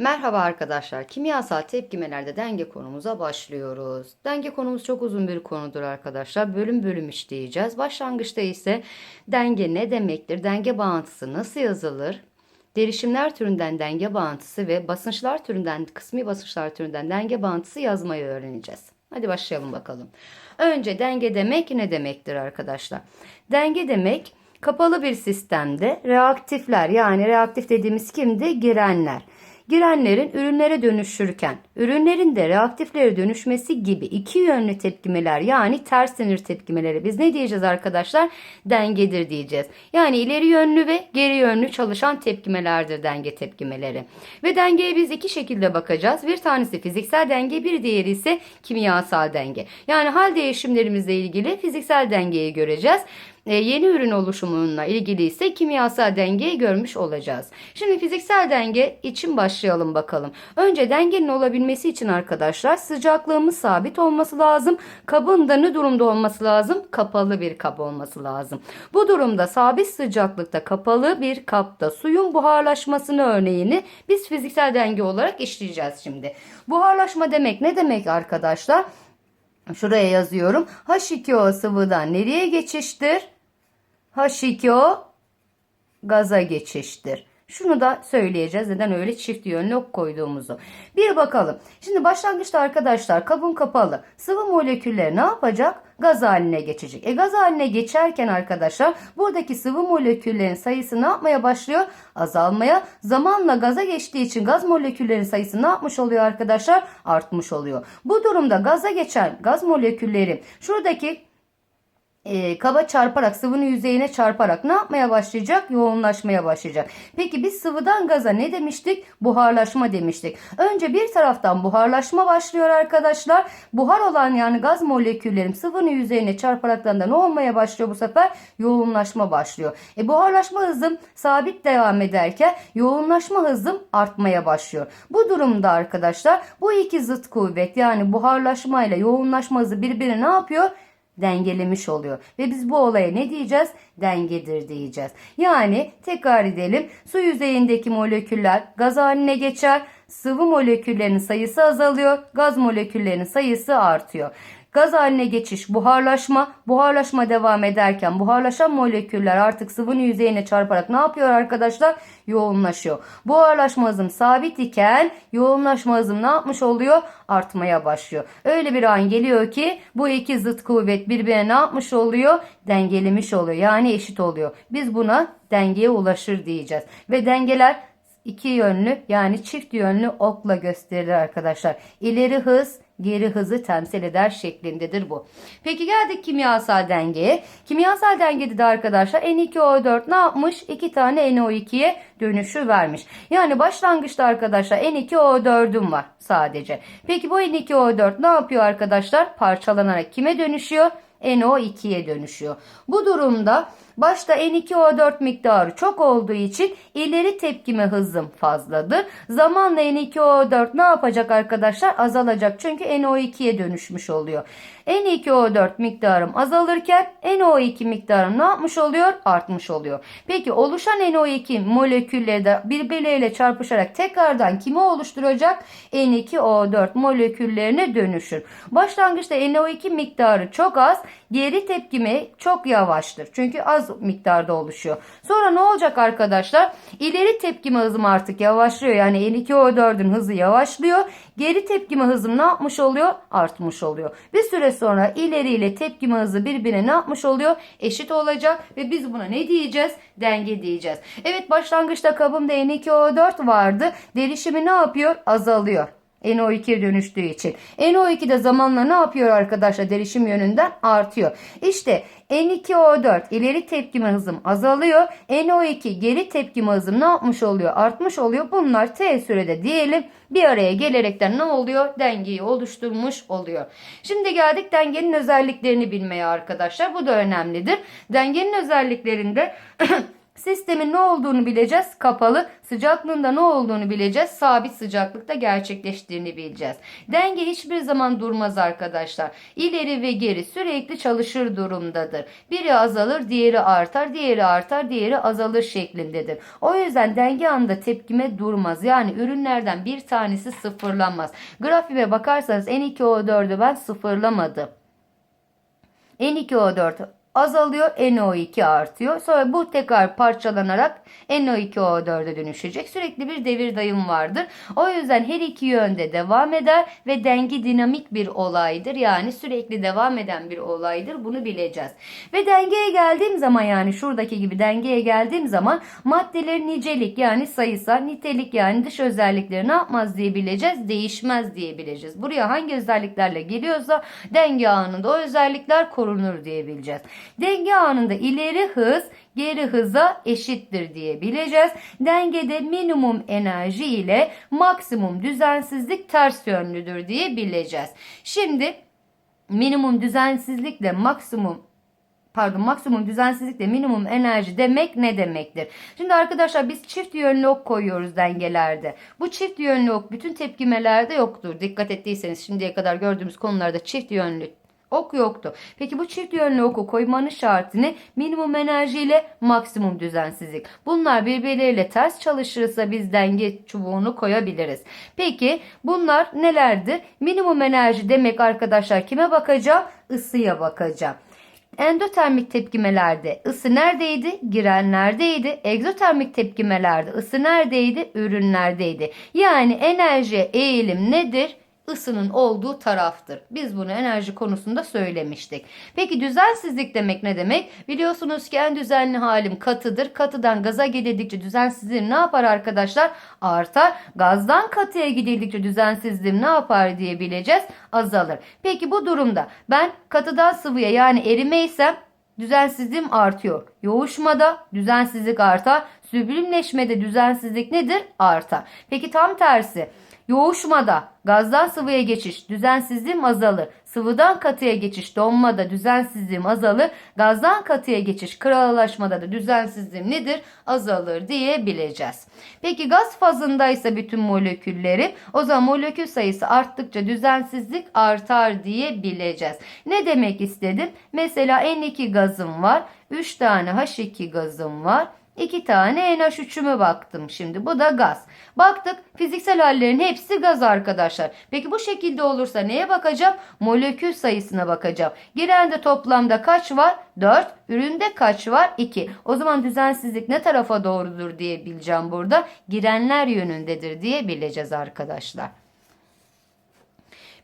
Merhaba arkadaşlar. Kimyasal tepkimelerde denge konumuza başlıyoruz. Denge konumuz çok uzun bir konudur arkadaşlar. Bölüm bölüm işleyeceğiz. Başlangıçta ise denge ne demektir? Denge bağıntısı nasıl yazılır? Derişimler türünden denge bağıntısı ve basınçlar türünden, kısmi basınçlar türünden denge bağıntısı yazmayı öğreneceğiz. Hadi başlayalım bakalım. Önce denge demek ne demektir arkadaşlar? Denge demek kapalı bir sistemde reaktifler yani reaktif dediğimiz kimdi? Girenler girenlerin ürünlere dönüşürken ürünlerin de reaktiflere dönüşmesi gibi iki yönlü tepkimeler yani ters sinir tepkimeleri biz ne diyeceğiz arkadaşlar? Dengedir diyeceğiz. Yani ileri yönlü ve geri yönlü çalışan tepkimelerdir denge tepkimeleri. Ve dengeye biz iki şekilde bakacağız. Bir tanesi fiziksel denge bir diğeri ise kimyasal denge. Yani hal değişimlerimizle ilgili fiziksel dengeyi göreceğiz. E, yeni ürün oluşumunla ilgili ise kimyasal dengeyi görmüş olacağız. Şimdi fiziksel denge için başlayalım bakalım. Önce dengenin olabilmesi için arkadaşlar sıcaklığımız sabit olması lazım. Kabın da ne durumda olması lazım? Kapalı bir kap olması lazım. Bu durumda sabit sıcaklıkta kapalı bir kapta suyun buharlaşmasını örneğini biz fiziksel denge olarak işleyeceğiz şimdi. Buharlaşma demek ne demek arkadaşlar? Şuraya yazıyorum. H2O sıvıdan nereye geçiştir? H2O gaza geçiştir. Şunu da söyleyeceğiz. Neden öyle çift yönlü ok koyduğumuzu. Bir bakalım. Şimdi başlangıçta arkadaşlar kabın kapalı. Sıvı molekülleri ne yapacak? Gaz haline geçecek. E gaz haline geçerken arkadaşlar buradaki sıvı moleküllerin sayısı ne yapmaya başlıyor? Azalmaya. Zamanla gaza geçtiği için gaz moleküllerin sayısı ne yapmış oluyor arkadaşlar? Artmış oluyor. Bu durumda gaza geçen gaz molekülleri şuradaki e, kaba çarparak sıvının yüzeyine çarparak ne yapmaya başlayacak? Yoğunlaşmaya başlayacak. Peki biz sıvıdan gaza ne demiştik? Buharlaşma demiştik. Önce bir taraftan buharlaşma başlıyor arkadaşlar. Buhar olan yani gaz moleküllerim sıvının yüzeyine çarparaktan da ne olmaya başlıyor bu sefer? Yoğunlaşma başlıyor. E buharlaşma hızım sabit devam ederken yoğunlaşma hızım artmaya başlıyor. Bu durumda arkadaşlar bu iki zıt kuvvet yani buharlaşma ile yoğunlaşma hızı birbirine ne yapıyor? Dengelemiş oluyor. Ve biz bu olaya ne diyeceğiz? Dengedir diyeceğiz. Yani tekrar edelim. Su yüzeyindeki moleküller gaz haline geçer. Sıvı moleküllerinin sayısı azalıyor. Gaz moleküllerinin sayısı artıyor. Gaz haline geçiş buharlaşma. Buharlaşma devam ederken buharlaşan moleküller artık sıvının yüzeyine çarparak ne yapıyor arkadaşlar? Yoğunlaşıyor. Buharlaşma hızım sabit iken yoğunlaşma hızım ne yapmış oluyor? Artmaya başlıyor. Öyle bir an geliyor ki bu iki zıt kuvvet birbirine ne yapmış oluyor? Dengelemiş oluyor. Yani eşit oluyor. Biz buna dengeye ulaşır diyeceğiz. Ve dengeler iki yönlü yani çift yönlü okla gösterilir arkadaşlar. İleri hız geri hızı temsil eder şeklindedir bu. Peki geldik kimyasal dengeye. Kimyasal dengede de arkadaşlar N2O4 ne yapmış? İki tane NO2'ye dönüşü vermiş. Yani başlangıçta arkadaşlar N2O4'üm var sadece. Peki bu N2O4 ne yapıyor arkadaşlar? Parçalanarak kime dönüşüyor? NO2'ye dönüşüyor. Bu durumda başta N2O4 miktarı çok olduğu için ileri tepkime hızım fazladır. Zamanla N2O4 ne yapacak arkadaşlar? Azalacak çünkü NO2'ye dönüşmüş oluyor. N2O4 miktarım azalırken NO2 miktarım ne yapmış oluyor? Artmış oluyor. Peki oluşan NO2 molekülleri de birbirleriyle çarpışarak tekrardan kimi oluşturacak? N2O4 moleküllerine dönüşür. Başlangıçta NO2 miktarı çok az, geri tepkime çok yavaştır. Çünkü az miktarda oluşuyor. Sonra ne olacak arkadaşlar? İleri tepkime hızım artık yavaşlıyor. Yani N2O4'ün hızı yavaşlıyor. Geri tepkime hızım ne yapmış oluyor? Artmış oluyor. Bir süre sonra ileriyle tepkime hızı birbirine ne yapmış oluyor? Eşit olacak ve biz buna ne diyeceğiz? Denge diyeceğiz. Evet başlangıçta kabımda N2O4 vardı. Derişimi ne yapıyor? Azalıyor. NO2'ye dönüştüğü için. NO2 de zamanla ne yapıyor arkadaşlar? Derişim yönünden artıyor. İşte N2O4 ileri tepkime hızım azalıyor. NO2 geri tepkime hızım ne yapmış oluyor? Artmış oluyor. Bunlar T sürede diyelim bir araya gelerekten ne oluyor? Dengeyi oluşturmuş oluyor. Şimdi geldik dengenin özelliklerini bilmeye arkadaşlar. Bu da önemlidir. Dengenin özelliklerinde Sistemin ne olduğunu bileceğiz. Kapalı. Sıcaklığında ne olduğunu bileceğiz. Sabit sıcaklıkta gerçekleştiğini bileceğiz. Denge hiçbir zaman durmaz arkadaşlar. İleri ve geri sürekli çalışır durumdadır. Biri azalır, diğeri artar, diğeri artar, diğeri azalır şeklindedir. O yüzden denge anında tepkime durmaz. Yani ürünlerden bir tanesi sıfırlanmaz. Grafiğe bakarsanız N2O4'ü ben sıfırlamadım. N2O4 azalıyor, NO2 artıyor. Sonra bu tekrar parçalanarak NO2O4'e dönüşecek. Sürekli bir devir dayım vardır. O yüzden her iki yönde devam eder ve denge dinamik bir olaydır. Yani sürekli devam eden bir olaydır. Bunu bileceğiz. Ve dengeye geldiğim zaman yani şuradaki gibi dengeye geldiğim zaman maddelerin nicelik yani sayısal, nitelik yani dış özellikleri ne yapmaz diye bileceğiz? Değişmez diye bileceğiz. Buraya hangi özelliklerle geliyorsa denge anında o özellikler korunur diye bileceğiz. Denge anında ileri hız geri hıza eşittir diye bileceğiz. Dengede minimum enerji ile maksimum düzensizlik ters yönlüdür diye bileceğiz. Şimdi minimum düzensizlikle maksimum pardon maksimum düzensizlikle minimum enerji demek ne demektir? Şimdi arkadaşlar biz çift yönlü ok koyuyoruz dengelerde. Bu çift yönlü ok bütün tepkimelerde yoktur. Dikkat ettiyseniz şimdiye kadar gördüğümüz konularda çift yönlü ok yoktu. Peki bu çift yönlü oku koymanın şartı ne? Minimum enerji ile maksimum düzensizlik. Bunlar birbirleriyle ters çalışırsa biz denge çubuğunu koyabiliriz. Peki bunlar nelerdir? Minimum enerji demek arkadaşlar kime bakacağım? Isıya bakacağım. Endotermik tepkimelerde ısı neredeydi? Girenlerdeydi. Egzotermik tepkimelerde ısı neredeydi? Ürünlerdeydi. Yani enerjiye eğilim nedir? Isının olduğu taraftır. Biz bunu enerji konusunda söylemiştik. Peki düzensizlik demek ne demek? Biliyorsunuz ki en düzenli halim katıdır. Katıdan gaza gidildikçe düzensizliğim ne yapar arkadaşlar? Artar. Gazdan katıya gidildikçe düzensizliğim ne yapar diye bileceğiz? Azalır. Peki bu durumda ben katıdan sıvıya yani erimeysem düzensizliğim artıyor. Yoğuşmada düzensizlik artar. Süblimleşmede düzensizlik nedir? Artar. Peki tam tersi. Yoğuşmada gazdan sıvıya geçiş düzensizliğim azalır. Sıvıdan katıya geçiş donmada düzensizliğim azalır. Gazdan katıya geçiş kralılaşmada da düzensizliğim nedir? Azalır diyebileceğiz. Peki gaz fazındaysa bütün molekülleri o zaman molekül sayısı arttıkça düzensizlik artar diyebileceğiz. Ne demek istedim? Mesela N2 gazım var. 3 tane H2 gazım var. 2 tane NH3'üme baktım şimdi. Bu da gaz. Baktık fiziksel hallerin hepsi gaz arkadaşlar. Peki bu şekilde olursa neye bakacağım? Molekül sayısına bakacağım. Girende toplamda kaç var? 4. Üründe kaç var? 2. O zaman düzensizlik ne tarafa doğrudur diye bileceğim burada. Girenler yönündedir diye bileceğiz arkadaşlar.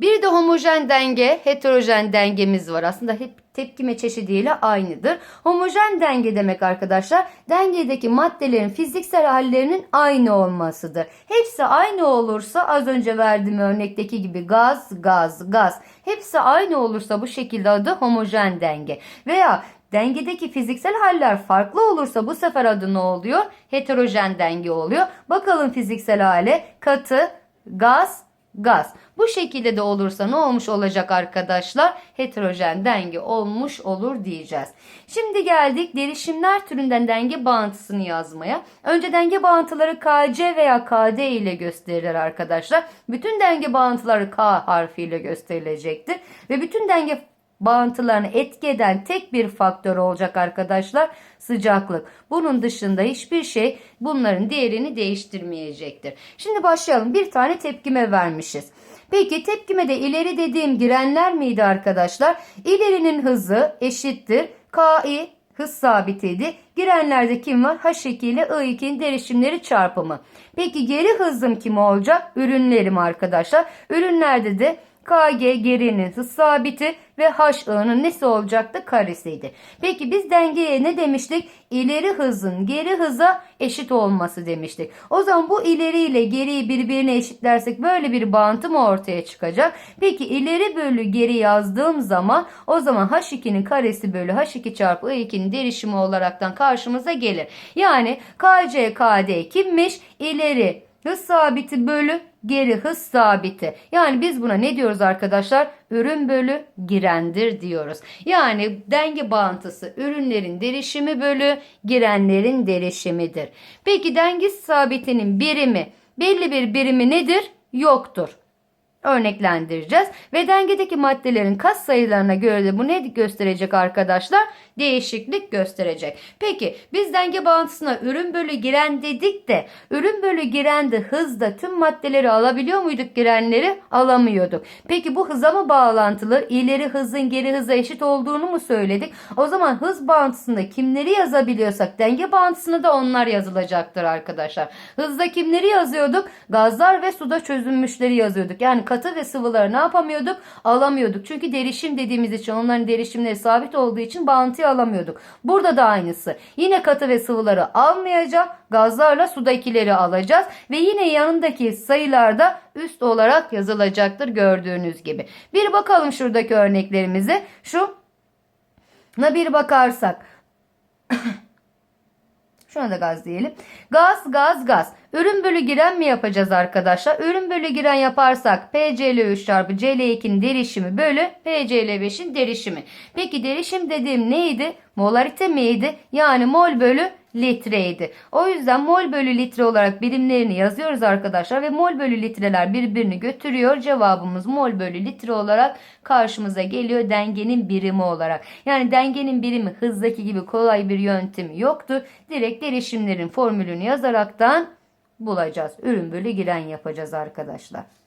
Bir de homojen denge, heterojen dengemiz var. Aslında hep tepkime çeşidiyle aynıdır. Homojen denge demek arkadaşlar dengedeki maddelerin fiziksel hallerinin aynı olmasıdır. Hepsi aynı olursa az önce verdiğim örnekteki gibi gaz, gaz, gaz. Hepsi aynı olursa bu şekilde adı homojen denge. Veya Dengedeki fiziksel haller farklı olursa bu sefer adı ne oluyor? Heterojen denge oluyor. Bakalım fiziksel hale katı, gaz, gaz. Bu şekilde de olursa ne olmuş olacak arkadaşlar? Heterojen denge olmuş olur diyeceğiz. Şimdi geldik derişimler türünden denge bağıntısını yazmaya. Önce denge bağıntıları KC veya KD ile gösterilir arkadaşlar. Bütün denge bağıntıları K harfiyle gösterilecektir. Ve bütün denge bağıntılarını etki eden tek bir faktör olacak arkadaşlar sıcaklık. Bunun dışında hiçbir şey bunların değerini değiştirmeyecektir. Şimdi başlayalım. Bir tane tepkime vermişiz. Peki tepkime de ileri dediğim girenler miydi arkadaşlar? İlerinin hızı eşittir. KI hız sabitiydi. Girenlerde kim var? H2 ile I2'nin derişimleri çarpımı. Peki geri hızım kim olacak? Ürünlerim arkadaşlar. Ürünlerde de KG gerinin hız sabiti ve HI'nin nesi olacaktı? Karesiydi. Peki biz dengeye ne demiştik? İleri hızın geri hıza eşit olması demiştik. O zaman bu ileri ile geriyi birbirine eşitlersek böyle bir bağıntı mı ortaya çıkacak? Peki ileri bölü geri yazdığım zaman o zaman H2'nin karesi bölü H2 çarpı I2'nin derişimi olaraktan karşımıza gelir. Yani KC KD kimmiş? İleri hız sabiti bölü geri hız sabiti. Yani biz buna ne diyoruz arkadaşlar? Ürün bölü girendir diyoruz. Yani denge bağıntısı ürünlerin derişimi bölü girenlerin derişimidir. Peki denge sabitinin birimi belli bir birimi nedir? Yoktur örneklendireceğiz. Ve dengedeki maddelerin kat sayılarına göre de bu ne gösterecek arkadaşlar? Değişiklik gösterecek. Peki biz denge bağıntısına ürün bölü giren dedik de ürün bölü girende hızda tüm maddeleri alabiliyor muyduk girenleri? Alamıyorduk. Peki bu hıza mı bağlantılı? İleri hızın geri hıza eşit olduğunu mu söyledik? O zaman hız bağıntısında kimleri yazabiliyorsak denge bağıntısında da onlar yazılacaktır arkadaşlar. Hızda kimleri yazıyorduk? Gazlar ve suda çözünmüşleri yazıyorduk. Yani katı ve sıvıları ne yapamıyorduk? Alamıyorduk. Çünkü derişim dediğimiz için onların derişimleri sabit olduğu için bağıntıyı alamıyorduk. Burada da aynısı. Yine katı ve sıvıları almayacağım. Gazlarla sudakileri alacağız. Ve yine yanındaki sayılarda üst olarak yazılacaktır gördüğünüz gibi. Bir bakalım şuradaki örneklerimize. Şu na bir bakarsak Şuna da gaz diyelim. Gaz, gaz, gaz. Ürün bölü giren mi yapacağız arkadaşlar? Ürün bölü giren yaparsak PCl3 çarpı Cl2'nin derişimi bölü PCl5'in derişimi. Peki derişim dediğim neydi? Molarite miydi? Yani mol bölü litreydi. O yüzden mol bölü litre olarak birimlerini yazıyoruz arkadaşlar ve mol bölü litreler birbirini götürüyor. Cevabımız mol bölü litre olarak karşımıza geliyor dengenin birimi olarak. Yani dengenin birimi hızdaki gibi kolay bir yöntemi yoktu. Direkt derişimlerin formülünü yazaraktan bulacağız. Ürün bölü giren yapacağız arkadaşlar.